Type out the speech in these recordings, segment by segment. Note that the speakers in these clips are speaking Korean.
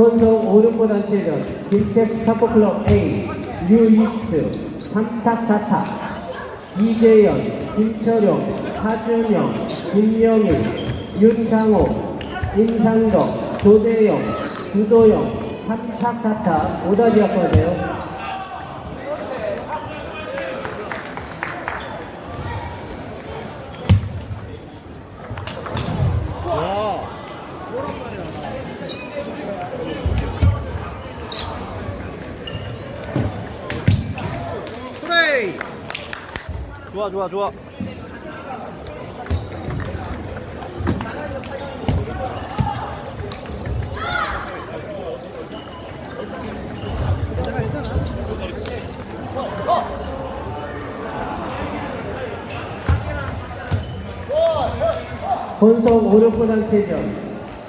혼성 5륜보 단체전 김택 스타포클럽 A 뉴이스트 3탁 4탁 이재현, 김철용, 하준영, 김명일, 윤창호, 임상덕, 조대영, 주도영 3탁 4탁 오다지 가세요. 좋아 좋아 좋아. 괜찮아 괜찮아. 혼성 5륜보 단체전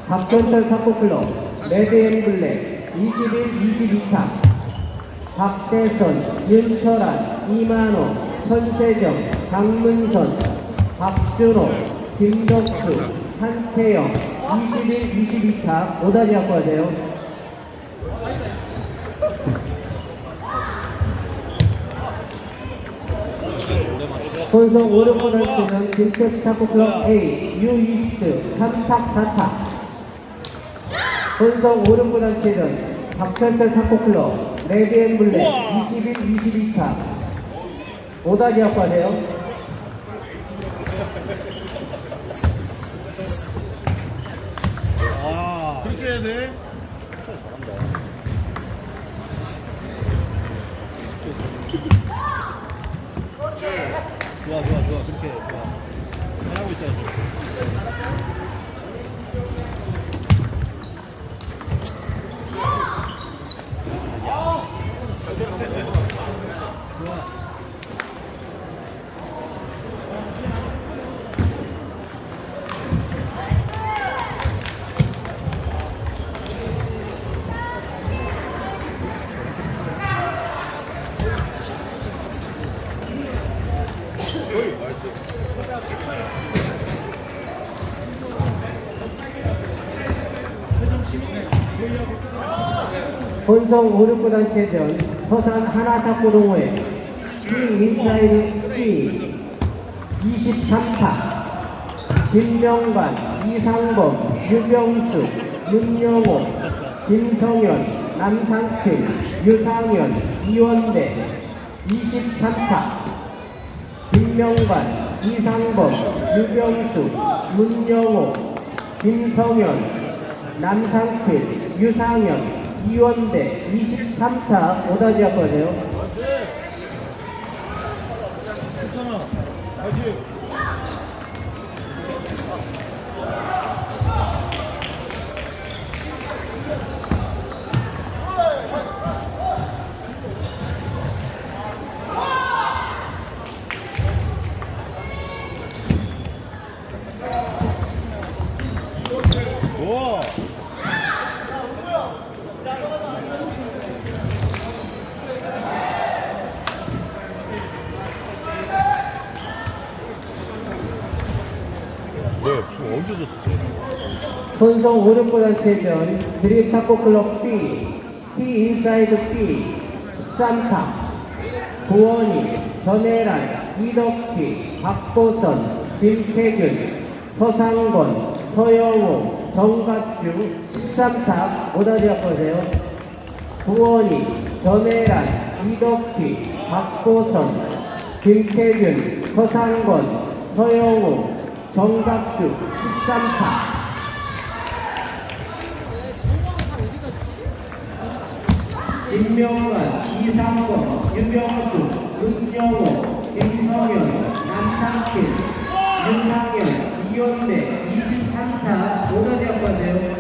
박전철 탁구클럽 레드앤블랙 21, 22탁 박대선, 윤철환, 이만호, 천세정, 장문선, 박준호, 김덕수, 한태영 21, 22탁 오다지 갖고 가세요. 혼성 5륜보 단체는 김태스 탁구클럽 A 유이스트 3탁 4탁 혼성 5륜보 단체전 박철철 탁구클럽 레드앤블랙 21, 22타 오다지 갖고 하세요 아. 그렇게 해야 돼. 좋아 좋아 좋아 그렇게 해, 좋아. 잘하고 있어야지. 혼성 5륜보 단체전 서산 하나탁구동호회 인사이드 C 23타 김명관, 이상범, 유병수, 윤영호, 김성현, 남상필, 유상현, 이원대 23타 김명관, 이상범, 유병수, 문영호, 김성현, 남상필, 유상현, 이원대 23타 오다지 가세요. 괜찮아. 알지? 좋아. 왜? 지금 언제 줬어, 쟤? 혼성 5륜보 단체전 드림 탁구 클럽 B T 인사이드 B 13타 구원희, 전혜란, 이덕희, 박보선, 김태균, 서상건, 서영호, 정갑주 13타 오다지 오세요. 구원희, 전혜란, 이덕희, 박보선, 김태균, 서상건, 서영호, 정갑주 13타 임명관, 이상범, 유병수, 은영호, 김성현, 남상필, 윤상현, 이원대 23타 오다지 갖고 하세요.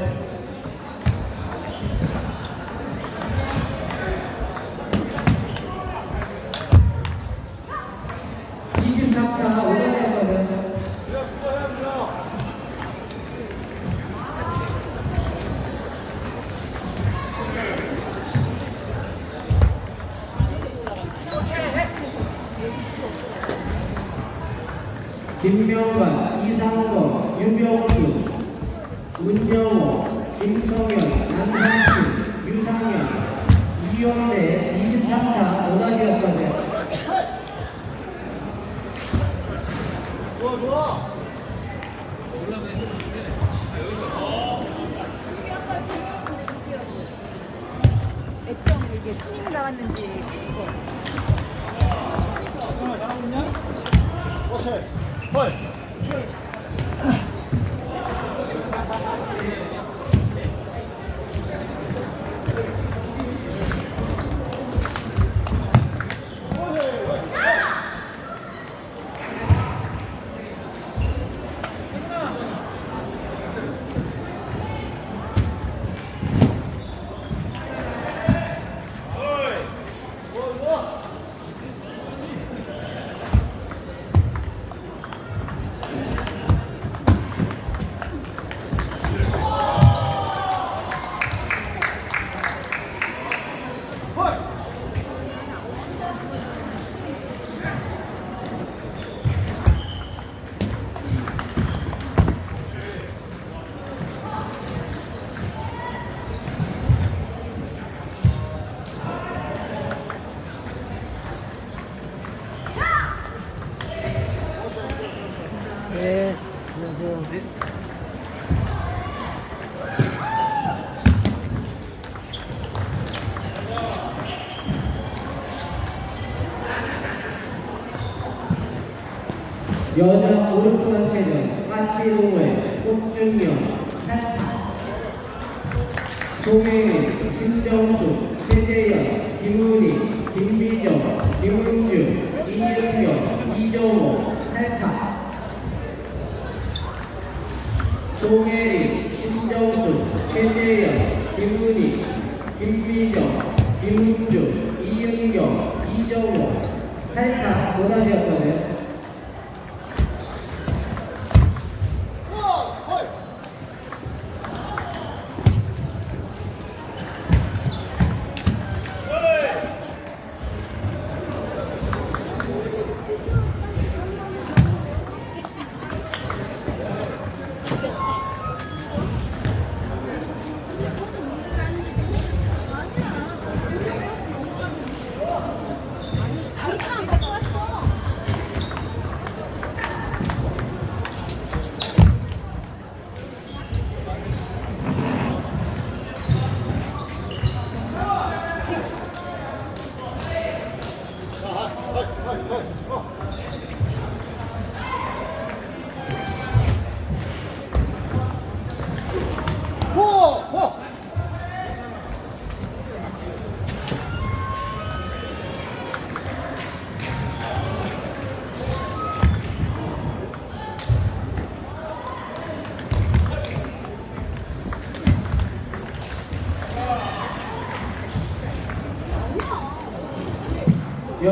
네, 안녕하세요. 여자 오른편 체전 하치동호회 꽃준명 한타 송혜인, 신정수, 최재현, 김은희, 김비정, 김은주, 이은경, 이정호, 탈타 송혜인, 신정수, 최재현, 김은희, 김비정, 김은주, 이은경, 이정호, 탈타 모나지였거든요.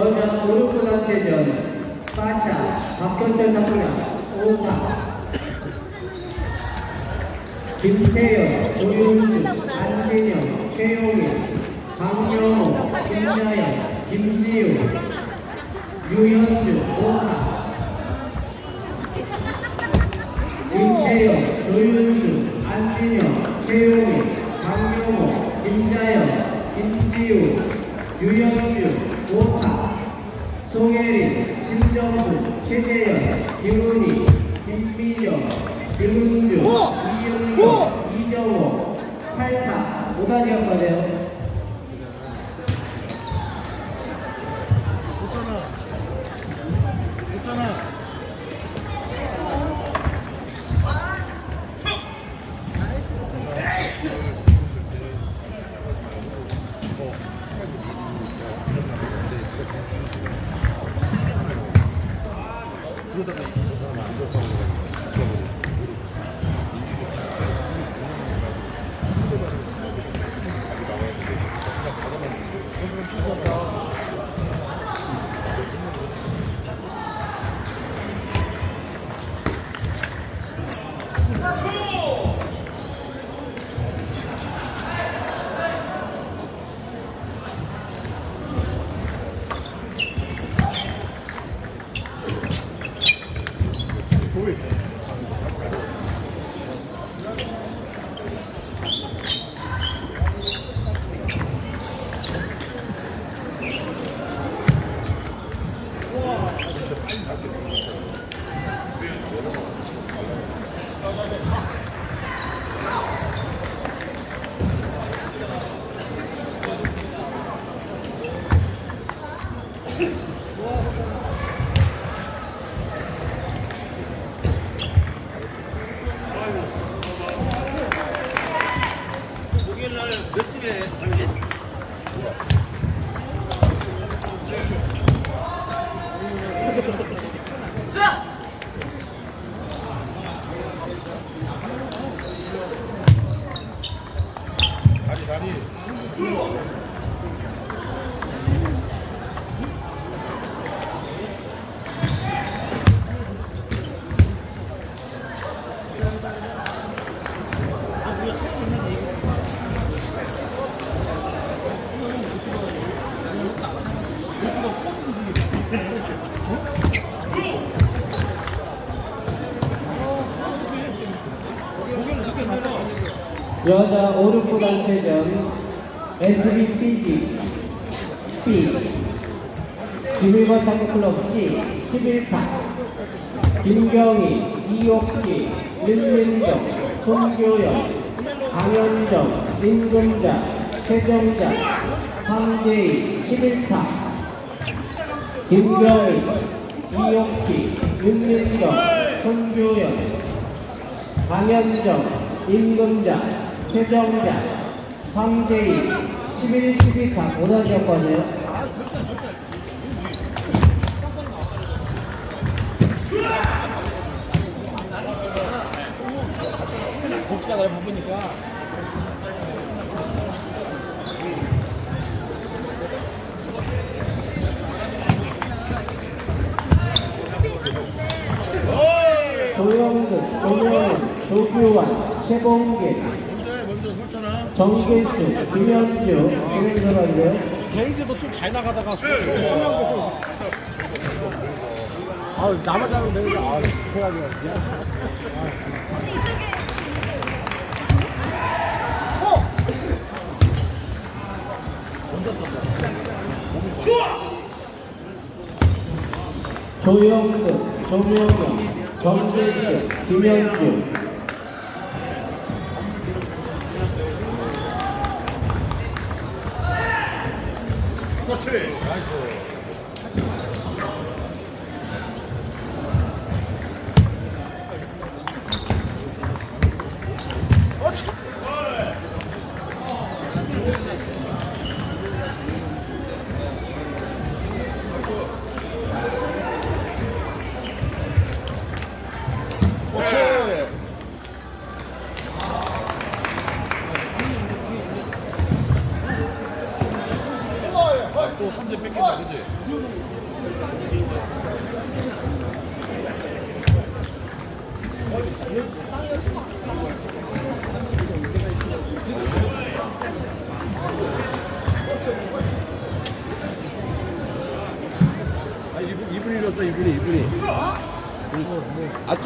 여자 그룹 단체전 파샤 박현철 사부야 오타 김태영, 조윤수, 안진영, 최용일, 강영호, 김자연, 김지우, 유현주, 오타 김태영, 조윤수, 안진영, 최용일, 강영호, 김자연, 김지우, 유현주, 오타 송혜린, 신정수, 최재현, 김은희, 김미정, 김은주, 그러다가 이 사람 안좋 Cool. 단체전 SBPG B 김일건 장구클럽 C 11파 김경희, 이옥기, 윤민정, 손교영, 강현정, 임금자, 최정자, 황재희 11파 김경희, 이옥기, 윤민정, 손교영, 강현정, 임금자, 최정자, 황재희, 11, 12파 오단 지역과세요. 정치가 날 바쁘니까. 조영근, 조명훈, 조규환, 최봉길, 정길수, 김현주, 진행선언인데요. 개인지도 좀 잘 나가다가 수명돼서. 아, 나만 잘하면 되는데, 아, 생각이 조영근, 조명훈, 정길수, 김현주,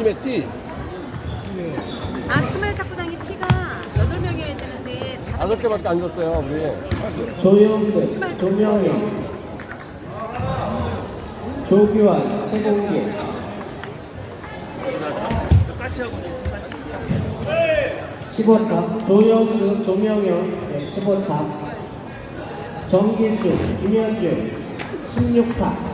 아침에 티, 아 스마일 탁구장이 티가 8명이어야 되는데 다섯 개밖에 안 줬어요, 우리. 조영근, 조명희, 조규환, 같이 하고 15탑, 조영근, 조명현, 네, 15탑, 정기수, 김현주, 16탑,